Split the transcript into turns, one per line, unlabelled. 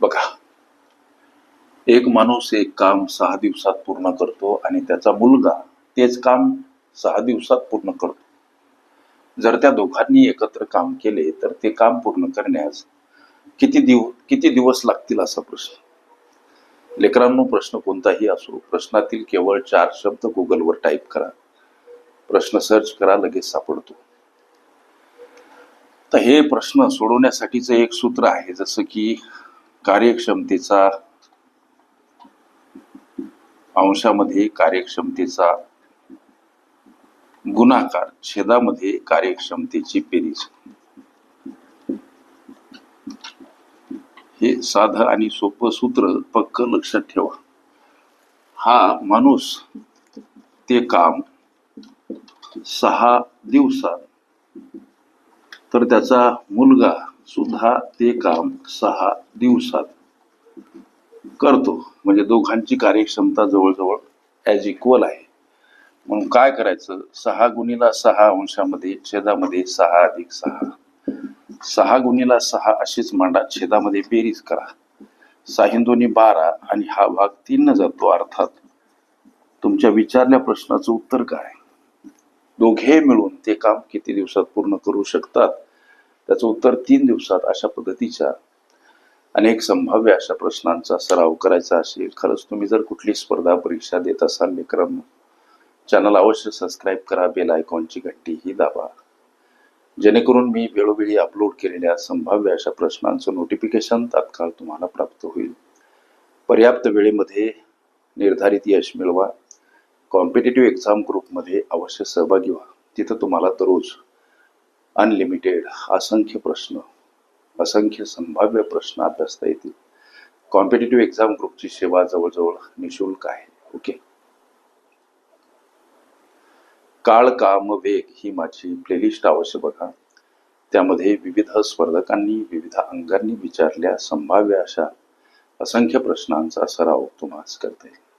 बघा. एक माणूस एक काम सहा दिवसात पूर्ण करतो आणि त्याचा मुलगा तेच काम सहा दिवसात पूर्ण करतो. जर त्या दोघांनी एकत्र काम केले तर ते काम पूर्ण करण्यास किती दिव किती दिवस लागतील असा प्रश्न? लेकरांनो प्रश्न कोणताही असो प्रश्नातील केवळ चार शब्द गुगलवर टाईप करा. प्रश्न सर्च करा लगेच सापडतो. तर हे प्रश्न सोडवण्यासाठीचं एक सूत्र आहे जसं की कार्यक्षमतेचा अंशामध्ये कार्यक्षमतेचा गुणाकार छेदामध्ये कार्यक्षमतेची बेरीज हे साधं आणि सोपं सूत्र पक्क लक्षात ठेवा. हा माणूस ते काम सहा दिवसात तर त्याचा मुलगा सुद्धा ते काम सहा दिवसात करतो. म्हणजे दोघांची कार्यक्षमता जवळजवळ ॲज इक्वल आहे. म्हणून काय करायचं? सहा गुणीला सहा अंशामध्ये छेदामध्ये सहा अधिक सहा. सहा गुणीला सहा अशीच मांडा. छेदामध्ये बेरीज करा. साहिंदोनी बारा आणि हा भाग तीन जातो अर्थात तुमच्या विचारल्या प्रश्नाचं उत्तर काय? दोघे मिळून ते काम किती दिवसात पूर्ण करू शकतात? त्याचं उत्तर तीन दिवसात अशा पद्धतीच्या अनेक संभाव्य अशा प्रश्नांचा सराव करायचा असेल. खरंच तुम्ही जर कुठली स्पर्धा परीक्षा देत असाल लेकरांनो चॅनल अवश्य सबस्क्राईब करा बेल आयकॉनची घंटी ही दाबा. जेणेकरून मी वेळोवेळी अपलोड केलेल्या संभाव्य अशा प्रश्नांचं नोटिफिकेशन तात्काळ तुम्हाला प्राप्त होईल. पर्याप्त वेळेमध्ये निर्धारित यश मिळवा. कॉम्पिटेटिव्ह एक्झाम ग्रुपमध्ये अवश्य सहभागी व्हा. तिथं तुम्हाला दररोज अनलिमिटेड असंख्य प्रश्न असंख्य संभाव्य प्रश्न अभ्यासता येतील. कॉम्पिटेटिव्ह एक्झाम ग्रुपची सेवा जवळजवळ निशुल्क आहे. ओके काळ काम वेग ही माझी प्लेलिस्ट अवश्य बघा. त्यामध्ये विविध स्पर्धकांनी विविध अंगांनी विचारल्या संभाव्य अशा असंख्य प्रश्नांचा सराव तुम्हाला करता येईल.